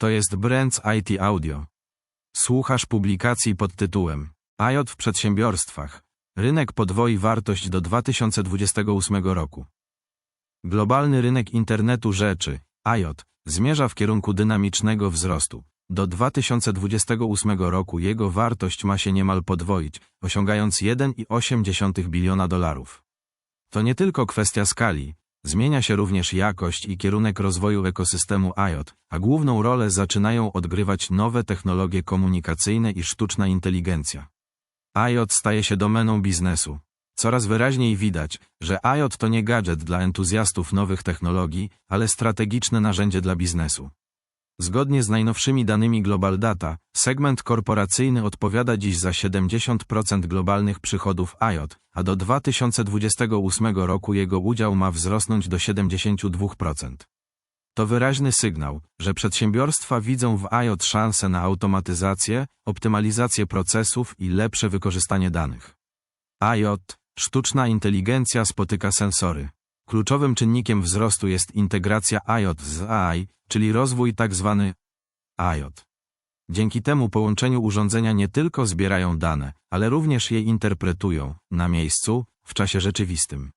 To jest Brands IT Audio. Słuchasz publikacji pod tytułem IoT w przedsiębiorstwach. Rynek podwoi wartość do 2028 roku. Globalny rynek internetu rzeczy, IoT, zmierza w kierunku dynamicznego wzrostu. Do 2028 roku jego wartość ma się niemal podwoić, osiągając 1,8 biliona dolarów. To nie tylko kwestia skali, zmienia się również jakość i kierunek rozwoju ekosystemu IoT, a główną rolę zaczynają odgrywać nowe technologie komunikacyjne i sztuczna inteligencja. IoT staje się domeną biznesu. Coraz wyraźniej widać, że IoT to nie gadżet dla entuzjastów nowych technologii, ale strategiczne narzędzie dla biznesu. Zgodnie z najnowszymi danymi Global Data, segment korporacyjny odpowiada dziś za 70% globalnych przychodów IoT, a do 2028 roku jego udział ma wzrosnąć do 72%. To wyraźny sygnał, że przedsiębiorstwa widzą w IoT szansę na automatyzację, optymalizację procesów i lepsze wykorzystanie danych. IoT, sztuczna inteligencja spotyka sensory. Kluczowym czynnikiem wzrostu jest integracja IoT z AI, czyli rozwój tzw. IoT. Dzięki temu połączeniu urządzenia nie tylko zbierają dane, ale również je interpretują, na miejscu, w czasie rzeczywistym.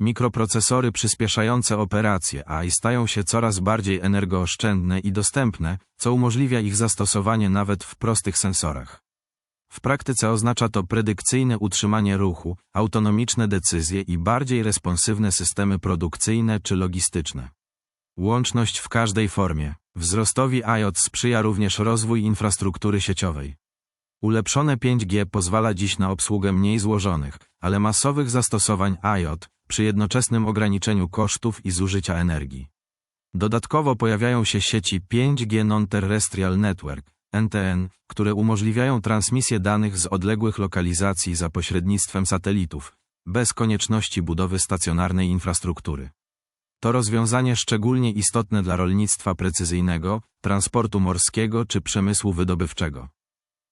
Mikroprocesory przyspieszające operacje AI stają się coraz bardziej energooszczędne i dostępne, co umożliwia ich zastosowanie nawet w prostych sensorach. W praktyce oznacza to predykcyjne utrzymanie ruchu, autonomiczne decyzje i bardziej responsywne systemy produkcyjne czy logistyczne. Łączność w każdej formie. Wzrostowi IoT sprzyja również rozwój infrastruktury sieciowej. Ulepszone 5G pozwala dziś na obsługę mniej złożonych, ale masowych zastosowań IoT przy jednoczesnym ograniczeniu kosztów i zużycia energii. Dodatkowo pojawiają się sieci 5G Non-Terrestrial Network, NTN, które umożliwiają transmisję danych z odległych lokalizacji za pośrednictwem satelitów, bez konieczności budowy stacjonarnej infrastruktury. To rozwiązanie szczególnie istotne dla rolnictwa precyzyjnego, transportu morskiego czy przemysłu wydobywczego.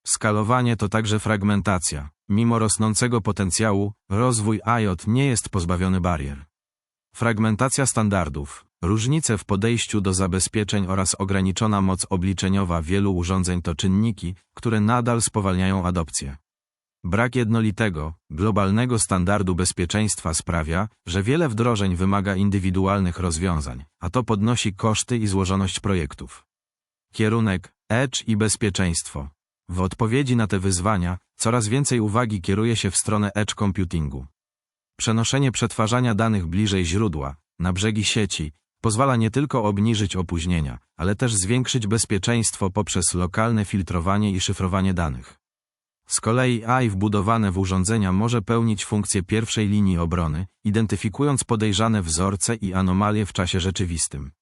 Skalowanie to także fragmentacja. Mimo rosnącego potencjału, rozwój IoT nie jest pozbawiony barier. Fragmentacja standardów, różnice w podejściu do zabezpieczeń oraz ograniczona moc obliczeniowa wielu urządzeń to czynniki, które nadal spowalniają adopcję. Brak jednolitego, globalnego standardu bezpieczeństwa sprawia, że wiele wdrożeń wymaga indywidualnych rozwiązań, a to podnosi koszty i złożoność projektów. Kierunek, edge i bezpieczeństwo. W odpowiedzi na te wyzwania, coraz więcej uwagi kieruje się w stronę edge computingu. Przenoszenie przetwarzania danych bliżej źródła, na brzegi sieci, pozwala nie tylko obniżyć opóźnienia, ale też zwiększyć bezpieczeństwo poprzez lokalne filtrowanie i szyfrowanie danych. Z kolei AI wbudowane w urządzenia może pełnić funkcję pierwszej linii obrony, identyfikując podejrzane wzorce i anomalie w czasie rzeczywistym.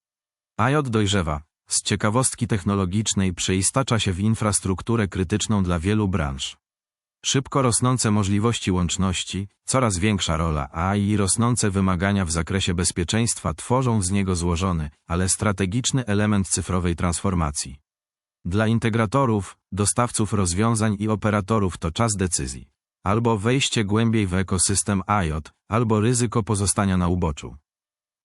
IoT dojrzewa, z ciekawostki technologicznej przeistacza się w infrastrukturę krytyczną dla wielu branż. Szybko rosnące możliwości łączności, coraz większa rola AI i rosnące wymagania w zakresie bezpieczeństwa tworzą z niego złożony, ale strategiczny element cyfrowej transformacji. Dla integratorów, dostawców rozwiązań i operatorów to czas decyzji. Albo wejście głębiej w ekosystem IoT, albo ryzyko pozostania na uboczu.